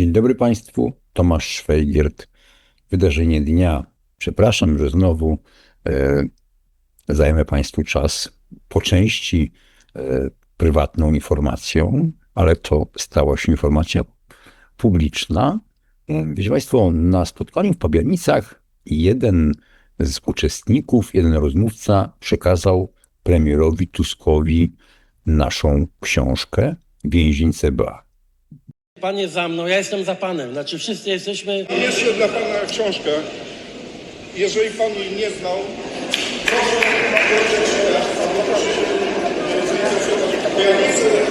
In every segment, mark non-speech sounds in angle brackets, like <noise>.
Dzień dobry Państwu, Tomasz Szwejgiert. Wydarzenie dnia. Przepraszam, że znowu e, zajmę Państwu czas po części e, prywatną informacją, ale to stała się informacja publiczna. E, Wiecie Państwo, na spotkaniu w Pabianicach jeden z uczestników, jeden rozmówca przekazał premierowi Tuskowi naszą książkę Więzień CBA. Pan jest za mną, ja jestem za panem. Znaczy wszyscy jesteśmy. Jeszcze dla pana książkę. Jeżeli pan jej nie znał, proszę. Bo ja nie chcę jest.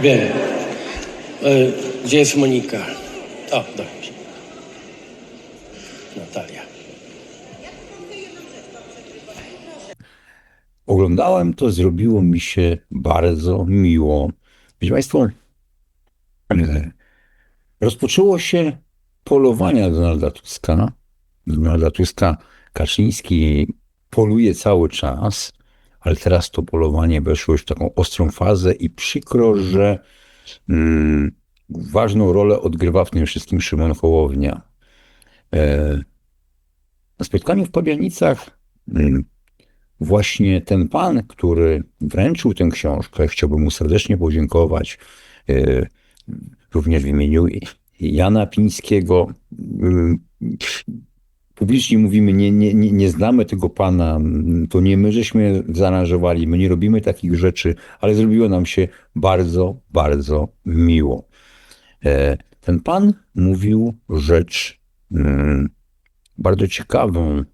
Wiem. E, gdzie jest Monika? O, dobrze. Natalia. Oglądałem to, zrobiło mi się bardzo miło. Wiecie Państwo, e, rozpoczęło się polowanie Donalda Tuska. Donalda Tuska Kaczyński poluje cały czas, ale teraz to polowanie weszło już w taką ostrą fazę i przykro, że mm, ważną rolę odgrywa w tym wszystkim Szymon Hołownia. E, na spotkaniu w Pabianicach mm, właśnie ten pan, który wręczył tę książkę, chciałbym mu serdecznie podziękować, e, również w imieniu Jana Pińskiego. E, Publicznie mówimy, nie, nie, nie, znamy tego pana, to nie my żeśmy zaaranżowali, my nie robimy takich rzeczy, ale zrobiło nam się bardzo, bardzo miło. E, Ten pan mówił rzecz mm, bardzo ciekawą.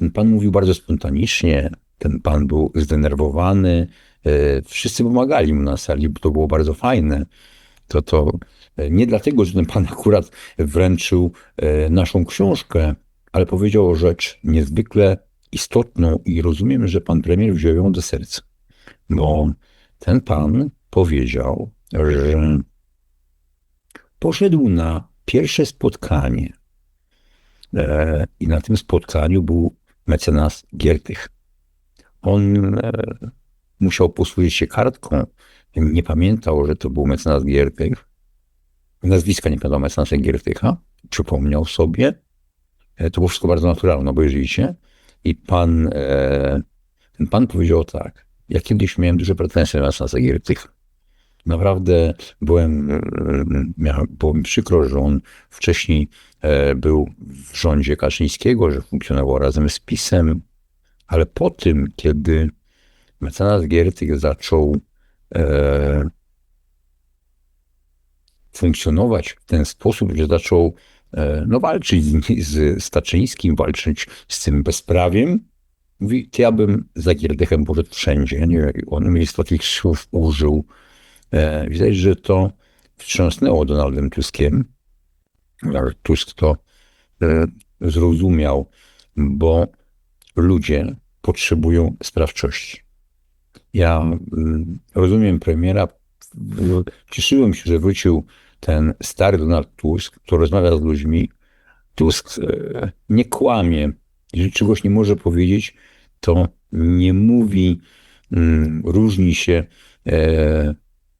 Ten pan mówił bardzo spontanicznie, ten pan był zdenerwowany. e, Wszyscy pomagali mu na sali, bo to było bardzo fajne. To, to e, nie dlatego, że ten pan akurat wręczył e, naszą książkę, ale powiedział rzecz niezwykle istotną i rozumiem, że pan premier wziął ją do serca. Bo ten pan powiedział, że poszedł na pierwsze spotkanie i na tym spotkaniu był mecenas Giertych. On e, musiał posłużyć się kartką. Nie pamiętał, że to był mecenas Giertych. Nazwiska nie pamiętał mecenasa Giertycha. Przypomniał sobie. E, to było wszystko bardzo naturalne, obejrzyjcie. I pan, e, ten pan powiedział tak. Ja kiedyś miałem duże pretensje do mecenasa Giertycha. Naprawdę byłem, e, miałem, było mi przykro, że on wcześniej e, był w rządzie Kaczyńskiego, że funkcjonował razem z PiSem, ale po tym, kiedy mecenas Giertych zaczął e, funkcjonować w ten sposób, że zaczął e, no, walczyć z, z Staczyńskim, walczyć z tym bezprawiem, mówi, ja bym za Giertychem poszedł wszędzie. Nie? On mi takich słów użył. E, widać, że to wstrząsnęło Donaldem Tuskiem. Tusk to e, zrozumiał, bo ludzie potrzebują sprawczości. Ja rozumiem premiera. Cieszyłem się, że wrócił ten stary Donald Tusk, który rozmawia z ludźmi. Tusk e, nie kłamie. Jeżeli czegoś nie może powiedzieć, to nie mówi, różni się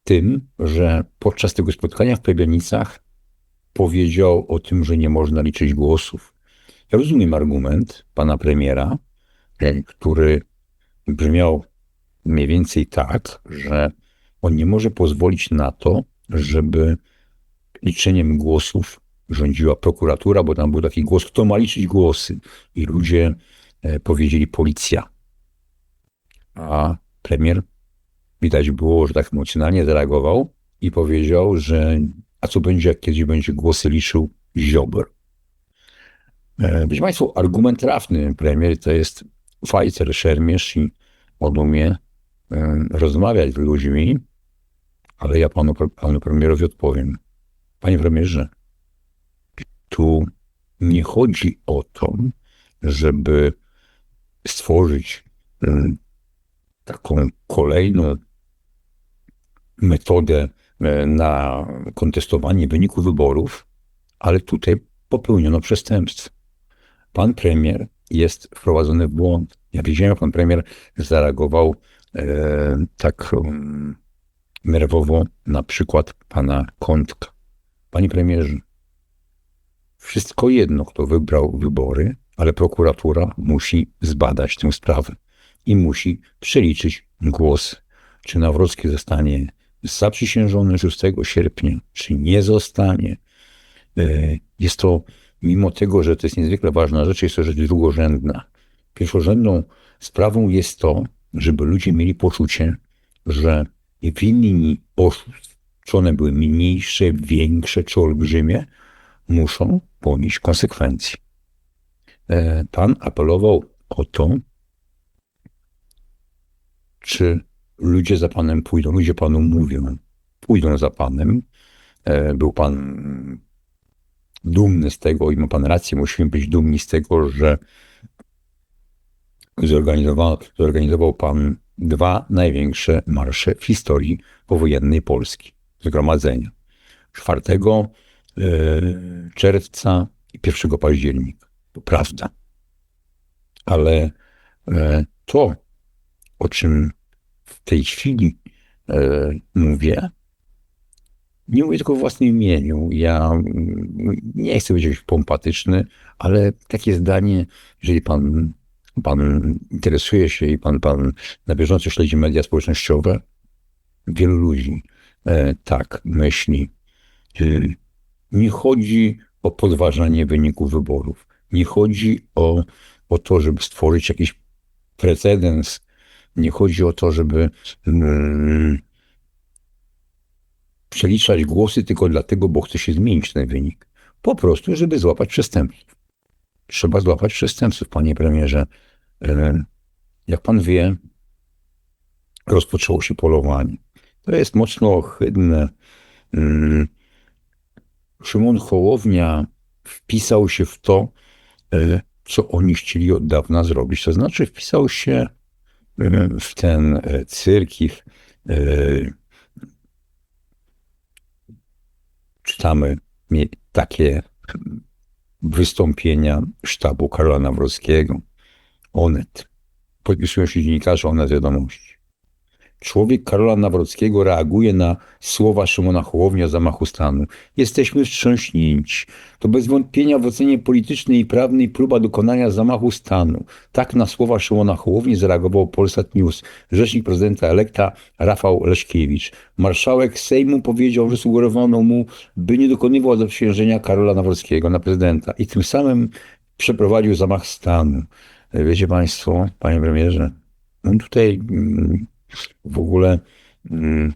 tym, że podczas tego spotkania w Plebianicach powiedział o tym, że nie można liczyć głosów. Ja rozumiem argument pana premiera, który brzmiał mniej więcej tak, że on nie może pozwolić na to, żeby liczeniem głosów rządziła prokuratura, bo tam był taki głos, kto ma liczyć głosy. I ludzie e, powiedzieli policja. A premier widać było, że tak emocjonalnie zareagował i powiedział, że a co będzie, jak kiedyś będzie głosy liczył Ziobr. Wiecie Państwo, argument trafny premier to jest fajcer, szermierz i on umie e, rozmawiać z ludźmi, ale ja panu, panu premierowi odpowiem. Panie premierze, tu nie chodzi o to, żeby stworzyć e, taką kolejną metodę e, na kontestowanie wyniku wyborów, ale tutaj popełniono przestępstwo. Pan premier jest wprowadzony w błąd. Ja widziałem, jak pan premier zareagował e, tak um, nerwowo na przykład pana Kątka. Panie premierze, wszystko jedno, kto wybrał wybory, ale prokuratura musi zbadać tę sprawę i musi przeliczyć głosy. Czy Nawrocki zostanie zaprzysiężony 6 sierpnia, czy nie zostanie. E, Jest to, mimo tego, że to jest niezwykle ważna rzecz, jest to rzecz drugorzędna. Pierwszorzędną sprawą jest to, żeby ludzie mieli poczucie, że winni oszustw, czy one były mniejsze, większe, czy olbrzymie, muszą ponieść konsekwencje. E, Pan apelował o to, czy ludzie za Panem pójdą, ludzie Panu mówią, pójdą za Panem. E, Był Pan dumny z tego i ma Pan rację, musimy być dumni z tego, że zorganizował, zorganizował Pan dwa największe marsze w historii powojennej Polski. Zgromadzenia. 4 e, czerwca i 1 października. To prawda. Ale e, to, o czym w tej chwili e, mówię, nie mówię tylko w własnym imieniu. Ja mm, nie chcę być jakiś pompatyczny, ale takie zdanie, jeżeli pan, pan interesuje się i pan, pan na bieżąco śledzi media społecznościowe, wielu ludzi e, tak myśli. E, nie chodzi o podważanie wyników wyborów. Nie chodzi o, o to, żeby stworzyć jakiś precedens. Nie chodzi o to, żeby mm, przeliczać głosy tylko dlatego, bo chce się zmienić ten wynik. Po prostu, żeby złapać przestępców. Trzeba złapać przestępców, panie premierze. E, Jak pan wie, rozpoczęło się polowanie. To jest mocno ohydne. Mm, Szymon Hołownia wpisał się w to, e, co oni chcieli od dawna zrobić. To znaczy, wpisał się w ten e, cyrk e, Czytamy takie wystąpienia sztabu Karola Nawrockiego. Onet. Podpisują się dziennikarze Onet Wiadomości. Człowiek Karola Nawrockiego reaguje na słowa Szymona Hołownia o zamachu stanu. Jesteśmy wstrząśnięci. To bez wątpienia w ocenie politycznej i prawnej próba dokonania zamachu stanu. Tak na słowa Szymona Hołowni zareagował Polsat News. Rzecznik prezydenta elekta Rafał Leszkiewicz. Marszałek Sejmu powiedział, że sugerowano mu, by nie dokonywał zaprzysiężenia Karola Nawrockiego na prezydenta i tym samym przeprowadził zamach stanu. Wiecie Państwo, Panie Premierze, on tutaj mm, w ogóle mm,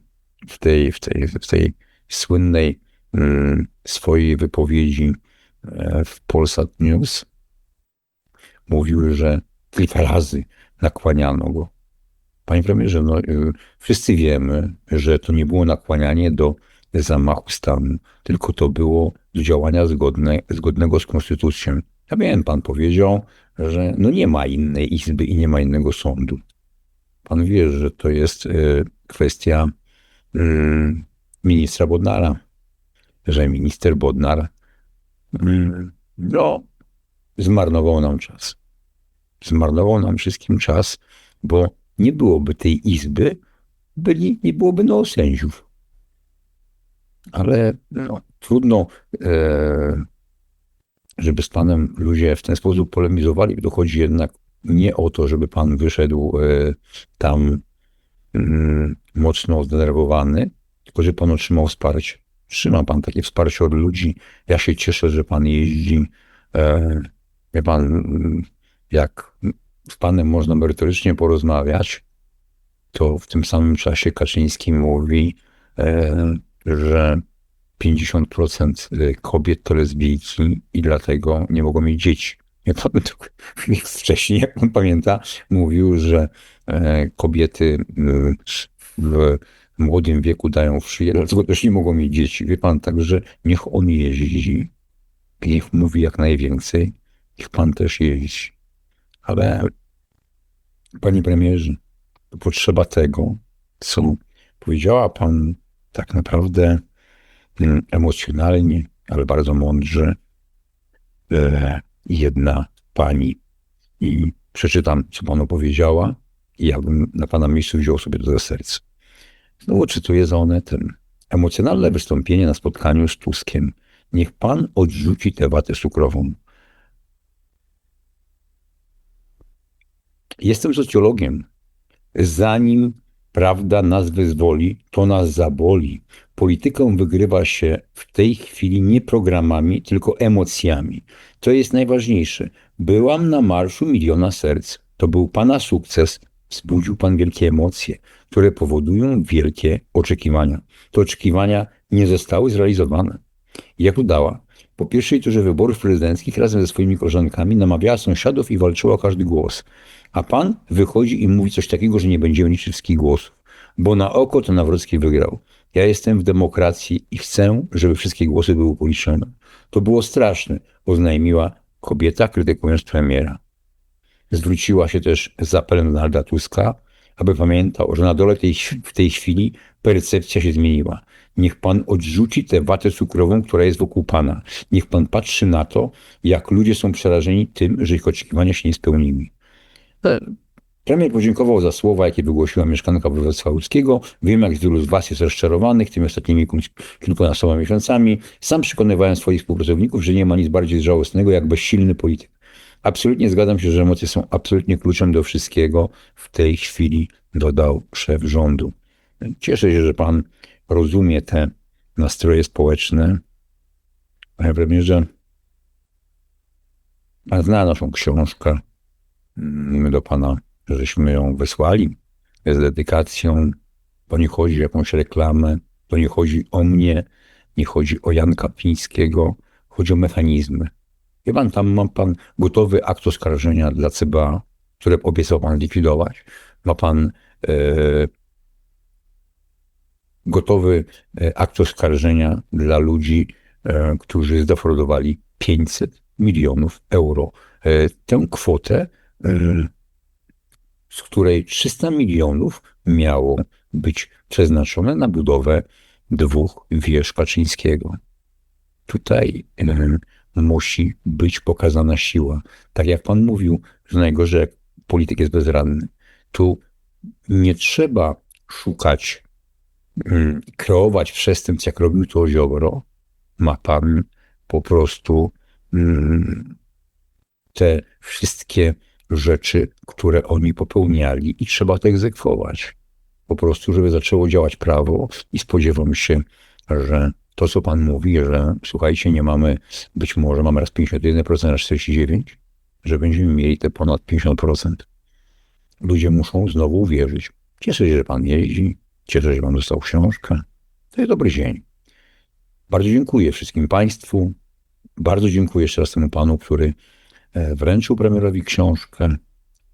w tej, w tej, w tej słynnej mm, swojej wypowiedzi e, w Polsat News mówił, że kilka razy nakłaniano go. Panie premierze, no, y, wszyscy wiemy, że to nie było nakłanianie do zamachu stanu, tylko to było do działania zgodne, zgodnego z konstytucją. Ja wiem, pan powiedział, że no nie ma innej izby i nie ma innego sądu. Pan wie, że to jest y, kwestia y, ministra Bodnara, że minister Bodnar y, no, zmarnował nam czas. Zmarnował nam wszystkim czas, bo nie byłoby tej izby, byli, nie byłoby no sędziów. Ale no, trudno, e, żeby z panem ludzie w ten sposób polemizowali. Dochodzi jednak nie o to, żeby pan wyszedł e, tam mm, mocno zdenerwowany, tylko że pan otrzymał wsparcie. Trzyma pan takie wsparcie od ludzi. Ja się cieszę, że pan jeździ. E, wie pan, mm, jak z panem można merytorycznie porozmawiać, to w tym samym czasie Kaczyński mówi, e, że 50% kobiet to lesbijki i dlatego nie mogą mieć dzieci. Ja pan <laughs> wcześniej, jak pan pamięta, mówił, że e, kobiety w młodym wieku dają w szyję, dlatego też nie mogą mieć dzieci. Wie pan, także niech on jeździ, niech mówi jak najwięcej, niech pan też jeździ. Ale, panie premierze, potrzeba tego, co powiedziała pan tak naprawdę mm, emocjonalnie, ale bardzo mądrze, e, jedna pani. I przeczytam, co panu powiedziała, i ja bym na pana miejscu wziął sobie to do serca. Znowu czytuję za Onetem. Emocjonalne wystąpienie na spotkaniu z Tuskiem. Niech pan odrzuci tę watę cukrową. Jestem socjologiem. Zanim prawda nas wyzwoli, to nas zaboli. Politykę wygrywa się w tej chwili nie programami, tylko emocjami. To jest najważniejsze. Byłam na Marszu Miliona Serc. To był Pana sukces. Wzbudził Pan wielkie emocje, które powodują wielkie oczekiwania. Te oczekiwania nie zostały zrealizowane. Jak udała? Po pierwszej turze wyborów prezydenckich razem ze swoimi koleżankami namawiała sąsiadów i walczyła o każdy głos. A pan wychodzi i mówi coś takiego, że nie będziemy liczyć wszystkich głosów. Bo na oko to Nawrocki wygrał. Ja jestem w demokracji i chcę, żeby wszystkie głosy były policzone. To było straszne, oznajmiła kobieta, krytykując premiera. Zwróciła się też z apelem do Donalda Tuska, aby pamiętał, że na dole tej, w tej chwili percepcja się zmieniła. Niech pan odrzuci tę watę cukrową, która jest wokół pana. Niech pan patrzy na to, jak ludzie są przerażeni tym, że ich oczekiwania się nie spełniły. Premier podziękował za słowa, jakie wygłosiła mieszkanka województwa łódzkiego. Wiem, jak wielu z was jest rozczarowanych tymi ostatnimi kilku- kilkunastoma miesiącami. Sam przekonywałem swoich współpracowników, że nie ma nic bardziej żałosnego jak bezsilny polityk. Absolutnie zgadzam się, że emocje są absolutnie kluczem do wszystkiego. W tej chwili dodał szef rządu. Cieszę się, że pan rozumie te nastroje społeczne. Panie premierze, pan zna naszą książkę. Do pana, żeśmy ją wysłali z dedykacją. To nie chodzi o jakąś reklamę, to nie chodzi o mnie, nie chodzi o Janka Pińskiego, chodzi o mechanizmy. Wie pan, tam ma pan gotowy akt oskarżenia dla CBA, które obiecał pan likwidować. Ma pan e, gotowy e, akt oskarżenia dla ludzi, e, którzy zdefraudowali 500 milionów euro. E, Tę kwotę, e, z której 300 milionów miało być przeznaczone na budowę dwóch wież Kaczyńskiego. Tutaj e, musi być pokazana siła. Tak jak pan mówił, że najgorzej jak polityk jest bezradny. Tu nie trzeba szukać, mm, kreować przestępstw, jak robił to Ziobro. Ma pan po prostu mm, te wszystkie rzeczy, które oni popełniali i trzeba to egzekwować. Po prostu, żeby zaczęło działać prawo i spodziewam się, że to, co pan mówi, że słuchajcie, nie mamy, być może mamy raz 51%, raz 49%, że będziemy mieli te ponad 50%. Ludzie muszą znowu uwierzyć. Cieszę się, że pan jeździ, cieszę się, że pan dostał książkę. To jest dobry dzień. Bardzo dziękuję wszystkim państwu. Bardzo dziękuję jeszcze raz temu panu, który wręczył premierowi książkę.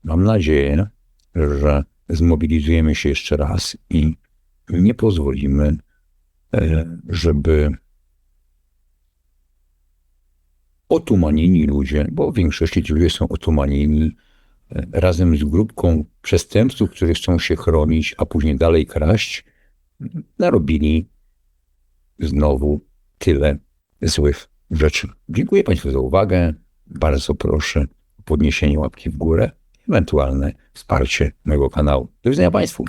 Mam nadzieję, że zmobilizujemy się jeszcze raz i nie pozwolimy, e, żeby otumanieni ludzie, bo w większości ci ludzie są otumanieni e, razem z grupką przestępców, którzy chcą się chronić, a później dalej kraść, narobili znowu tyle złych rzeczy. Dziękuję Państwu za uwagę. Bardzo proszę o podniesienie łapki w górę, ewentualne wsparcie mojego kanału. Do widzenia Państwu.